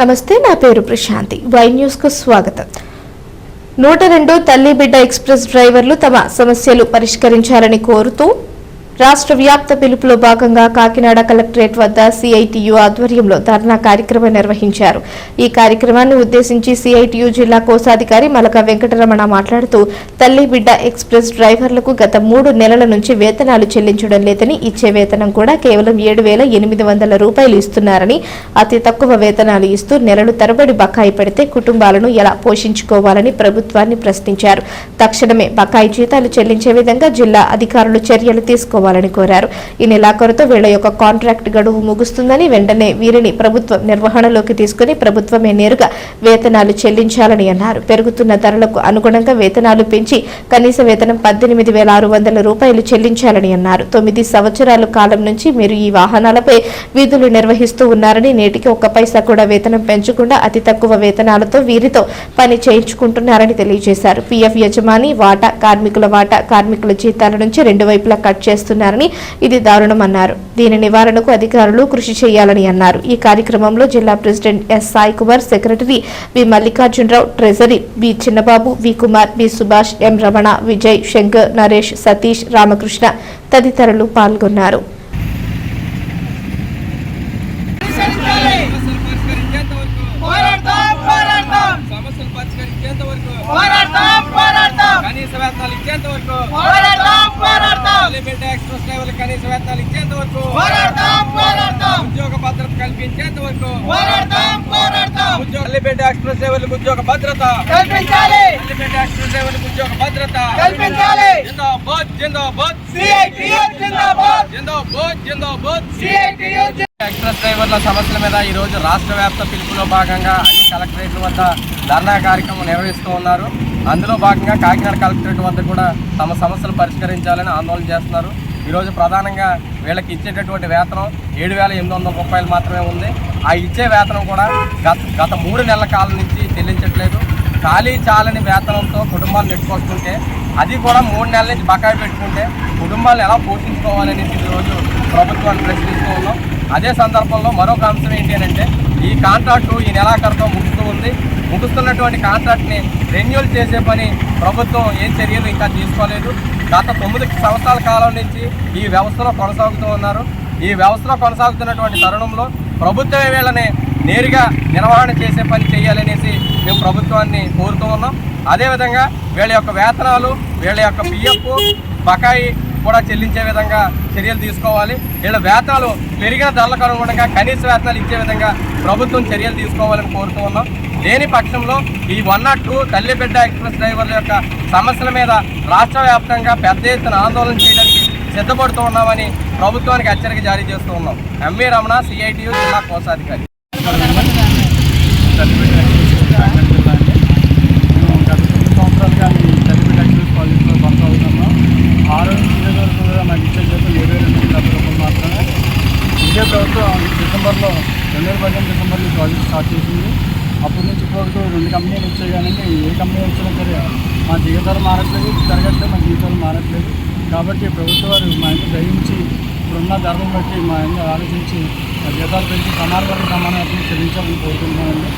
నమస్తే నా పేరు ప్రశాంతి. వై న్యూస్కు స్వాగతం. నూట రెండు తల్లి బిడ్డ ఎక్స్ప్రెస్ డ్రైవర్లు తమ సమస్యలు పరిష్కరించాలని కోరుతూ రాష్ట్ర వ్యాప్త పిలుపులో భాగంగా కాకినాడ కలెక్టరేట్ వద్ద సిఐటియు ఆధ్వర్యంలో ధర్నా కార్యక్రమం నిర్వహించారు. ఈ కార్యక్రమాన్ని ఉద్దేశించి సిఐటియు జిల్లా కోశాధికారి మలక వెంకటరమణ మాట్లాడుతూ తల్లి బిడ్డ ఎక్స్ప్రెస్ డ్రైవర్లకు గత మూడు నెలల నుంచి వేతనాలు చెల్లించడం లేదని ఇచ్చే వేతనం కూడా కేవలం ఏడు వేల ఎనిమిది వందల రూపాయలు ఇస్తున్నారని అతి తక్కువ వేతనాలు ఇస్తూ నెలలు తరబడి బకాయి పెడితే కుటుంబాలను ఎలా పోషించుకోవాలని ప్రభుత్వాన్ని ప్రశ్నించారు. తక్షణమే బకాయి జీతాలు చెల్లించే విధంగా జిల్లా అధికారులు చర్యలు చేసుకోవాలని కోరారు. ఈ నెలాఖరుతో వీళ్ళ యొక్క కాంట్రాక్ట్ గడువు ముగుస్తుందని వెంటనే వీరిని ప్రభుత్వం నిర్వహణలోకి తీసుకుని ప్రభుత్వమే నేరుగా వేతనాలు చెల్లించాలని అన్నారు. పెరుగుతున్న ధరలకు అనుగుణంగా వేతనాలు పెంచి కనీస వేతనం పద్దెనిమిది వేల ఆరు వందల రూపాయలు చెల్లించాలని అన్నారు. తొమ్మిది సంవత్సరాల కాలం నుంచి మీరు ఈ వాహనాలపై విధులు నిర్వహిస్తూ ఉన్నారని నేటికి ఒక్క పైసా కూడా వేతనం పెంచకుండా అతి తక్కువ వేతనాలతో వీరితో పని చేయించుకుంటున్నారని తెలియజేశారు. పీఎఫ్ యజమాని వాటా కార్మికుల వాటా కార్మికుల జీతాల నుంచి రెండు వైపులా కట్ చేస్తున్నారని ఇది దారుణమన్నారు దీని నివారణకు అధికారులు కృషి చేయాలని అన్నారు. ఈ కార్యక్రమంలో జిల్లా president S. Sai Kumar secretary V. Mallikarjuna Rao treasury B Chinnababu V. Kumar B Subhash M. Ramana Vijay Shankar Naresh Satish Ramakrishna తదితరులు పాల్గొన్నారు. పోరాడతాం పోరాడతాం సమస్యలు పరిష్కరించేంత వరకు పోరాడతాం పోరాడతాం కనీస వేతనాలు ఇచ్చేంత వరకు ఎక్స్ప్రెస్ డ్రైవర్లు కనీస వేతనాలు ఇచ్చేంత వరకు ఉద్యోగ భద్రత కల్పించేంత వరకు ఎక్స్ప్రెస్ డ్రైవర్లకు ఉద్యోగ భద్రత. కల్పించాలి. ఎక్స్ప్రెస్ డ్రైవర్లకు ఉద్యోగ భద్రత. కల్పించాలి. జిందాబాద్ జిందాబాద్. సిఐటియు జిందాబాద్. జిందాబాద్ జిందాబాద్. సిఐటియు ఎక్స్ప్రెస్ డ్రైవర్ల సమస్యల మీద ఈ రోజు రాష్ట్ర వ్యాప్త పిలుపులో భాగంగా అన్ని కలెక్టరేట్ల వద్ద ధర్నా కార్యక్రమం నిర్వహిస్తూ ఉన్నారు. అందులో భాగంగా కాకినాడ కలెక్టరేట్ వద్ద కూడా తమ సమస్యలు పరిష్కరించాలని ఆందోళన చేస్తున్నారు. ఈరోజు ప్రధానంగా వీళ్ళకి ఇచ్చేటటువంటి వేతనం ఏడు వేల ఎనిమిది వందల రూపాయలు మాత్రమే ఉంది. ఆ ఇచ్చే వేతనం కూడా గత గత మూడు నెలల కాలం నుంచి చెల్లించట్లేదు. ఖాళీ చాలని వేతనంతో కుటుంబాలు నెట్టుకొస్తుంటే అది కూడా మూడు నెలల నుంచి బకాయి పెట్టుకుంటే కుటుంబాలను ఎలా పోషించుకోవాలనేసి ఈరోజు ప్రభుత్వాన్ని ప్రశ్నిస్తూ ఉన్నాం. అదే సందర్భంలో మరొక అంశం ఏంటి అంటే కాంట్రాక్టు ఈ నెలాఖరుతో ముగుస్తూ ఉంది. ముగుస్తున్నటువంటి కాంట్రాక్ట్ని రెన్యూల్ చేసే పని ప్రభుత్వం ఏం చర్యలు ఇంకా తీసుకోలేదు. గత తొమ్మిది సంవత్సరాల కాలం నుంచి ఈ వ్యవస్థలో కొనసాగుతూ ఉన్నారు. ఈ వ్యవస్థలో కొనసాగుతున్నటువంటి తరుణంలో ప్రభుత్వమే వీళ్ళని నేరుగా నిర్వహణ చేసే పని చేయాలనేసి మేము ప్రభుత్వాన్ని కోరుతూ ఉన్నాం. అదేవిధంగా వీళ్ళ యొక్క వేతనాలు వీళ్ళ యొక్క పిఎఫ్ బకాయి కూడా చెల్లించే విధంగా చర్యలు తీసుకోవాలి. వీళ్ళ వేతనాలు పెరిగిన ధరలకు అనుగుణంగా కనీస వేతనాలు ఇచ్చే విధంగా ప్రభుత్వం చర్యలు తీసుకోవాలని కోరుతూ ఉన్నాం. లేని పక్షంలో ఈ వన్ నాట్ టూ తల్లిబిడ్డ ఎక్స్ప్రెస్ డ్రైవర్ల యొక్క సమస్యల మీద రాష్ట్ర వ్యాప్తంగా పెద్ద ఎత్తున ఆందోళన చేయడానికి సిద్ధపడుతూ ఉన్నామని ప్రభుత్వానికి హెచ్చరిక జారీ చేస్తూ ఉన్నాం. ఎంవీ రమణ సిఐటియు జిల్లా కోశాధికారి మేము గత తొమ్మిది సంవత్సరాలుగా ఈ తల్లిబిడ్డ ఎక్స్ప్రెస్ కాలేజ్లో కొనసాగుతున్నాం ఆరో నుంచి వరకు కూడా మాకు ఇచ్చే జీతం ఏడు వేల ఎనిమిది వందల రూపాయలు మాత్రమే ఇదే ప్రభుత్వం డిసెంబర్లో రెండు వేల పదిహేను డిసెంబర్లో ప్రాజెక్ట్ స్టార్ట్ చేసింది. అప్పటి నుంచి ఇప్పుడు రెండు కంపెనీలు వచ్చాయి కానీ ఏ కంపెనీ వచ్చినా సరే మా జీవితాలు మారట్లేదు జరగట్లేదు మా జీవితాలు మారట్లేదు. కాబట్టి ప్రభుత్వం వారు మా ఇంటి గ్రహించి ఇప్పుడున్న ధర్మం బట్టి మా ఇంటి ఆలోచించి మా జీతాలు పెంచి సమాన వర్గ సమానత్వం చెల్లించాలని కోరుకుంటున్నామండి.